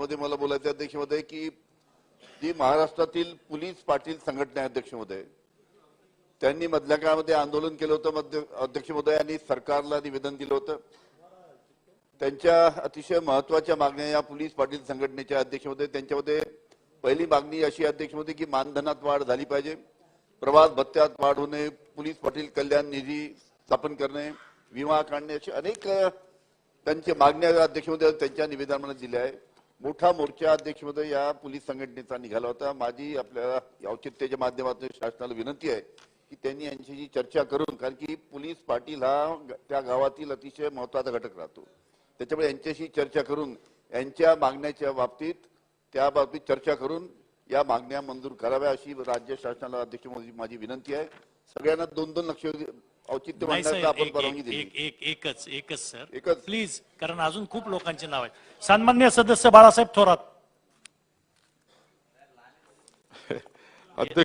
ह्यामध्ये मला बोलायचं अध्यक्ष महोदय की जी महाराष्ट्रातील पोलीस पाटील संघटना अध्यक्ष महोदय त्यांनी मधल्या काळामध्ये आंदोलन केलं होतं मध्य अध्यक्ष महोदय आणि सरकारला निवेदन दिलं होतं. त्यांच्या अतिशय महत्त्वाच्या मागण्या या पोलीस पाटील संघटनेच्या अध्यक्ष महोदय त्यांच्यामध्ये पहिली मागणी अशी अध्यक्ष महोदय की मानधनात वाढ झाली पाहिजे प्रवास भत्त्यात वाढ होणे पोलीस पाटील कल्याण निधी स्थापन करणे विमा काढणे अशी अनेक त्यांच्या मागण्या अध्यक्ष महोदय त्यांच्या निवेदनामध्ये दिल्या आहे. मोठा मोर्चा अध्यक्षमध्ये या पोलीस संघटनेचा निघाला होता. माझी आपल्याला औचित्याच्या माध्यमातून शासनाला विनंती आहे की त्यांनी यांच्याशी चर्चा करून कारण की पोलीस पाटील हा ग- त्या गावातील अतिशय महत्त्वाचा घटक राहतो. त्याच्यामुळे यांच्याशी चर्चा करून यांच्या मागण्याच्या बाबतीत त्या बाबतीत चर्चा करून या मागण्या मंजूर कराव्या अशी राज्य शासनाला अध्यक्ष मोदी माझी विनंती आहे. सगळ्यांना दोन दोन लक्ष औचित्य आपण एक परवानगी दिली. एक एक एकच एकच सर. एकच. प्लीज कारण अजून खूप लोकांचे नाव आहेत. सन्मान्य सदस्य बाळासाहेब थोरात. अध्यक्ष